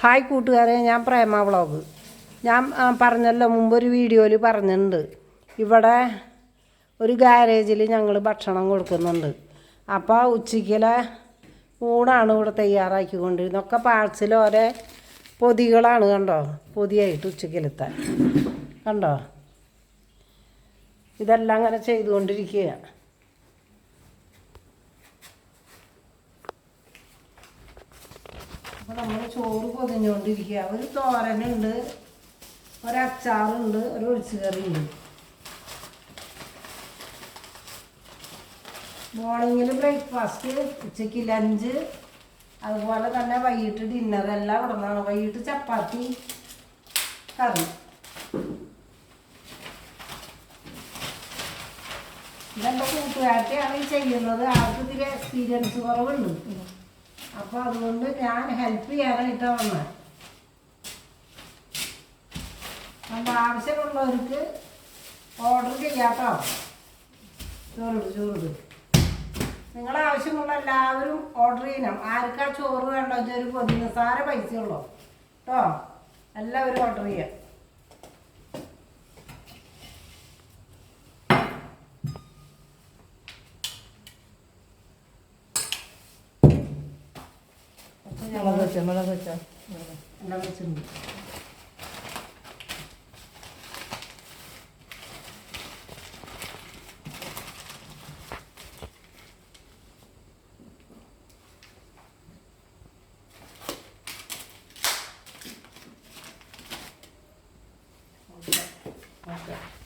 Hi കൂട്ടുകാരെ ഞാൻ പ്രേമ vlog. ഞാൻ പറഞ്ഞല്ലോ മുമ്പൊരു വീഡിയോയിൽ പറഞ്ഞിട്ടുണ്ട്. ഇവിടെ ഒരു ഗാരേജിൽ ഞങ്ങൾ ഭക്ഷണം കൊടുക്കുന്നുണ്ട്. അപ്പോൾ ഉച്ചയ്ക്കിലെ ഊണാണ് ഇവിടെ തയ്യാറാക്കിക്കൊണ്ടിരുന്നത്. ഒക്കെ പാഴ്സിൽ ഓരോ പൊതികളാണ് കണ്ടോ? പൊതിയായിട്ട് ഉച്ചയ്ക്കിലെത്താൻ കണ്ടോ? ഇതെല്ലാം അങ്ങനെ ചെയ്തുകൊണ്ടിരിക്കുകയാണ്. അപ്പോൾ നമ്മൾ ചോറ് പൊതിഞ്ഞുകൊണ്ടിരിക്കുക ഒരു തോരനുണ്ട് ഒരച്ചാറുണ്ട് ഒരു ഒഴിച്ചുകറിയുണ്ട്. മോർണിംഗിൽ ബ്രേക്ക്ഫാസ്റ്റ് ഉച്ചയ്ക്ക് ലഞ്ച് അതുപോലെ തന്നെ വൈകിട്ട് ഡിന്നർ. എല്ലാം ഇവിടെ വൈകിട്ട് ചപ്പാത്തി കറി. ഇതെന്റെ കൂട്ടുകാരത്തെയാണ് ചെയ്യുന്നത്. ആൾക്ക് ഇതിൽ എക്സ്പീരിയൻസ് കുറവുണ്ട്. അപ്പോൾ അതുകൊണ്ട് ഞാൻ ഹെൽപ്പ് ചെയ്യാനായിട്ട് വന്നത് നമ്മൾ ആവശ്യമുള്ളവർക്ക് ഓർഡർ ചെയ്യാട്ടോ. ചോറിട് ചോറിട് നിങ്ങളെ ആവശ്യമുള്ള എല്ലാവരും ഓർഡർ ചെയ്യണം. ആർക്കാ ചോറ് വേണ്ടോ ഒരു പൊതി നിസ്സാര പൈസയുള്ളൂ കേട്ടോ എല്ലാവരും ഓർഡർ ചെയ്യാം. 哪个家？哪个家？哪个家？好的，好的。